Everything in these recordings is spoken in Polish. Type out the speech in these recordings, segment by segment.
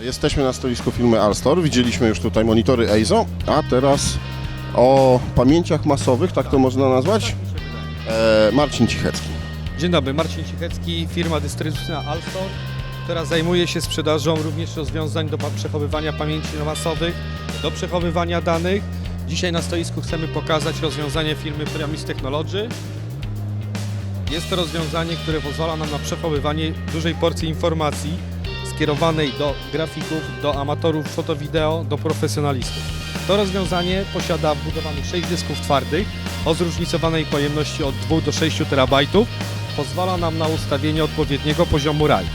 Jesteśmy na stoisku firmy Alstor, widzieliśmy już tutaj monitory EIZO, a teraz o pamięciach masowych, tak to można nazwać, e, Marcin Cichecki. Dzień dobry, Marcin Cichecki, firma dystrybucyjna Alstor, która zajmuje się sprzedażą również rozwiązań do przechowywania pamięci masowych, do przechowywania danych. Dzisiaj na stoisku chcemy pokazać rozwiązanie firmy Pyramis Technology. Jest to rozwiązanie, które pozwala nam na przechowywanie dużej porcji informacji skierowanej do grafików, do amatorów foto-wideo, do profesjonalistów. To rozwiązanie posiada wbudowanych 6 dysków twardych o zróżnicowanej pojemności od 2 do 6 terabajtów. Pozwala nam na ustawienie odpowiedniego poziomu RAI.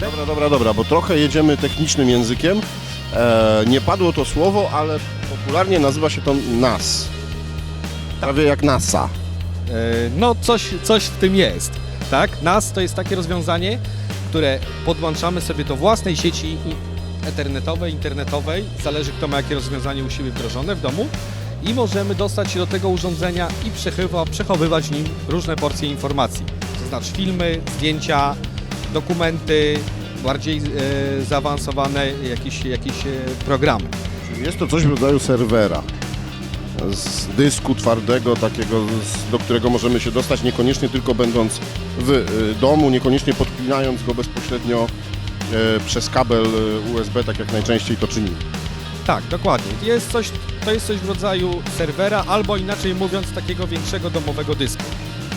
Dobra, dobra, dobra, bo trochę jedziemy technicznym językiem. E, nie padło to słowo, ale popularnie nazywa się to NAS. Prawie jak NASA. E, No coś, coś w tym jest. Tak? NAS to jest takie rozwiązanie, które podłączamy sobie do własnej sieci ethernetowej, internetowej, zależy kto ma jakie rozwiązanie u siebie wdrożone w domu i możemy dostać się do tego urządzenia i przechowywa, przechowywać w nim różne porcje informacji. To znaczy filmy, zdjęcia, dokumenty, bardziej e, zaawansowane jakieś, jakieś e, programy. Czyli Jest to coś w rodzaju serwera. Z dysku twardego, takiego, do którego możemy się dostać, niekoniecznie tylko będąc w y, domu, niekoniecznie podpinając go bezpośrednio e, przez kabel y, USB, tak jak najczęściej to czynimy. Tak, dokładnie. Jest coś, to jest coś w rodzaju serwera, albo inaczej mówiąc, takiego większego domowego dysku.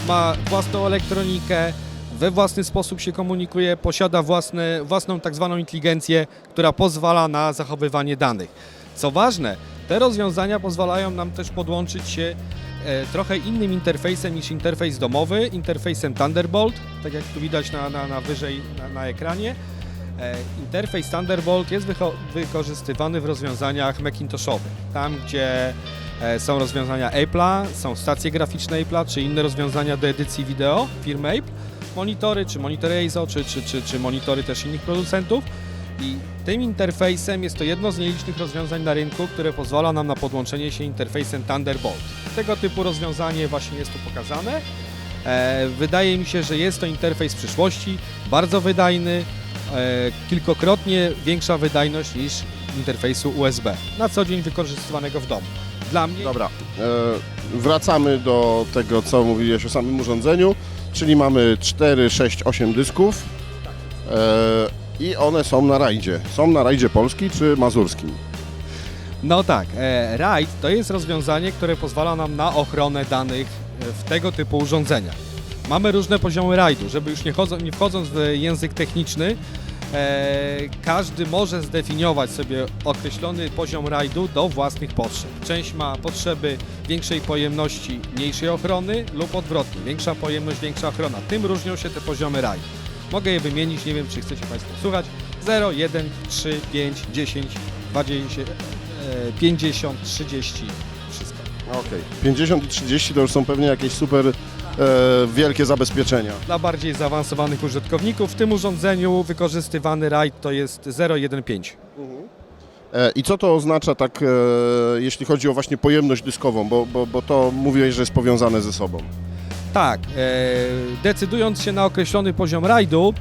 Ma własną elektronikę, we własny sposób się komunikuje, posiada własne, własną tak zwaną inteligencję, która pozwala na zachowywanie danych. Co ważne, te rozwiązania pozwalają nam też podłączyć się e, trochę innym interfejsem niż interfejs domowy, interfejsem Thunderbolt, tak jak tu widać na, na, na wyżej na, na ekranie. E, Interfejs Thunderbolt jest wykorzystywany w rozwiązaniach Macintoshowych. Tam, gdzie e, są rozwiązania Apple'a, są stacje graficzne Apple'a, czy inne rozwiązania do edycji wideo firmy Apple, monitory, czy monitory EIZO, czy, czy, czy, czy monitory też innych producentów. I tym interfejsem jest to jedno z nielicznych rozwiązań na rynku, które pozwala nam na podłączenie się interfejsem Thunderbolt. Tego typu rozwiązanie właśnie jest tu pokazane. E, Wydaje mi się, że jest to interfejs przyszłości, bardzo wydajny, e, kilkokrotnie większa wydajność niż interfejsu USB, na co dzień wykorzystywanego w domu. Dla mnie Dobra, e, wracamy do tego, co mówiłeś o samym urządzeniu, czyli mamy 4, 6, 8 dysków i one są na rajdzie. Są na rajdzie polski czy mazurskim? No tak, e, RAID to jest rozwiązanie, które pozwala nam na ochronę danych e, w tego typu urządzeniach. Mamy różne poziomy RAIDu, żeby już nie, chodzą, nie wchodząc w język techniczny, e, każdy może zdefiniować sobie określony poziom RAIDu do własnych potrzeb. Część ma potrzeby większej pojemności, mniejszej ochrony lub odwrotnie, większa pojemność, większa ochrona. Tym różnią się te poziomy RAID. Mogę je wymienić, nie wiem czy chcecie Państwo słuchać. 0, 1, 3, 5, 10, 20, e, 50, 30, wszystko. Okej. 50 i 30 to już są pewnie jakieś super e, wielkie zabezpieczenia. Dla bardziej zaawansowanych użytkowników w tym urządzeniu wykorzystywany RAID to jest 015. E, I co to oznacza tak, e, jeśli chodzi o właśnie pojemność dyskową, bo, bo, bo to mówiłeś, że jest powiązane ze sobą. Tak, e, decydując się na określony poziom RAIDu,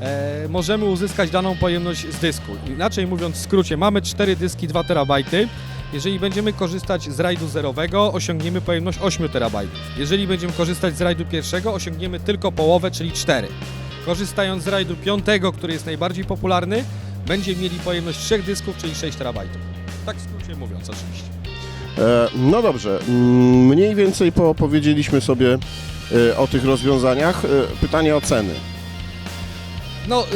e, możemy uzyskać daną pojemność z dysku. Inaczej mówiąc, w skrócie, mamy 4 dyski 2 terabajty. Jeżeli będziemy korzystać z RAIDu zerowego, osiągniemy pojemność 8 terabajtów. Jeżeli będziemy korzystać z RAIDu pierwszego, osiągniemy tylko połowę, czyli 4. Korzystając z RAIDu piątego, który jest najbardziej popularny, będziemy mieli pojemność 3 dysków, czyli 6 terabajtów. Tak w skrócie mówiąc oczywiście. E, No dobrze, mm, mniej więcej po, powiedzieliśmy sobie o tych rozwiązaniach. E, Pytanie o ceny. No,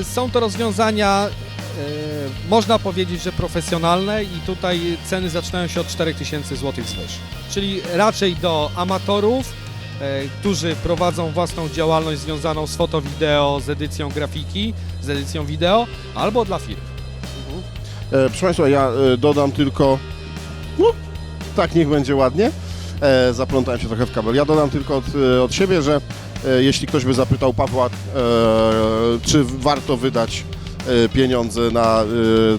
y, są to rozwiązania, y, można powiedzieć, że profesjonalne i tutaj ceny zaczynają się od 4000 zł wzwyż. Czyli raczej do amatorów, y, którzy prowadzą własną działalność związaną z foto-wideo, z edycją grafiki, z edycją wideo, albo dla firm. E, Proszę Państwa, ja e, dodam tylko, no tak niech będzie ładnie, e, zaplątałem się trochę w kabel, ja dodam tylko od, e, od siebie, że e, jeśli ktoś by zapytał Pawła, czy warto wydać pieniądze na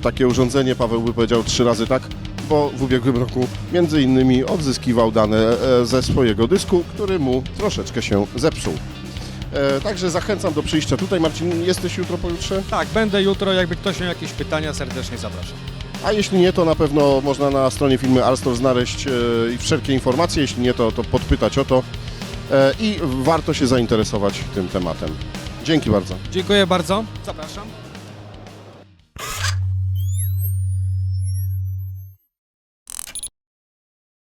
takie urządzenie, Paweł by powiedział trzy razy tak, bo w ubiegłym roku między innymi odzyskiwał dane ze swojego dysku, który mu troszeczkę się zepsuł. Także zachęcam do przyjścia tutaj. Marcin, jesteś jutro, pojutrze? Tak, będę jutro, jakby ktoś miał jakieś pytania, serdecznie zapraszam. A jeśli nie, to na pewno można na stronie filmy Alstor znaleźć e, i wszelkie informacje. Jeśli nie, to, to podpytać o to. E, I warto się zainteresować tym tematem. Dzięki bardzo. Dziękuję bardzo. Zapraszam.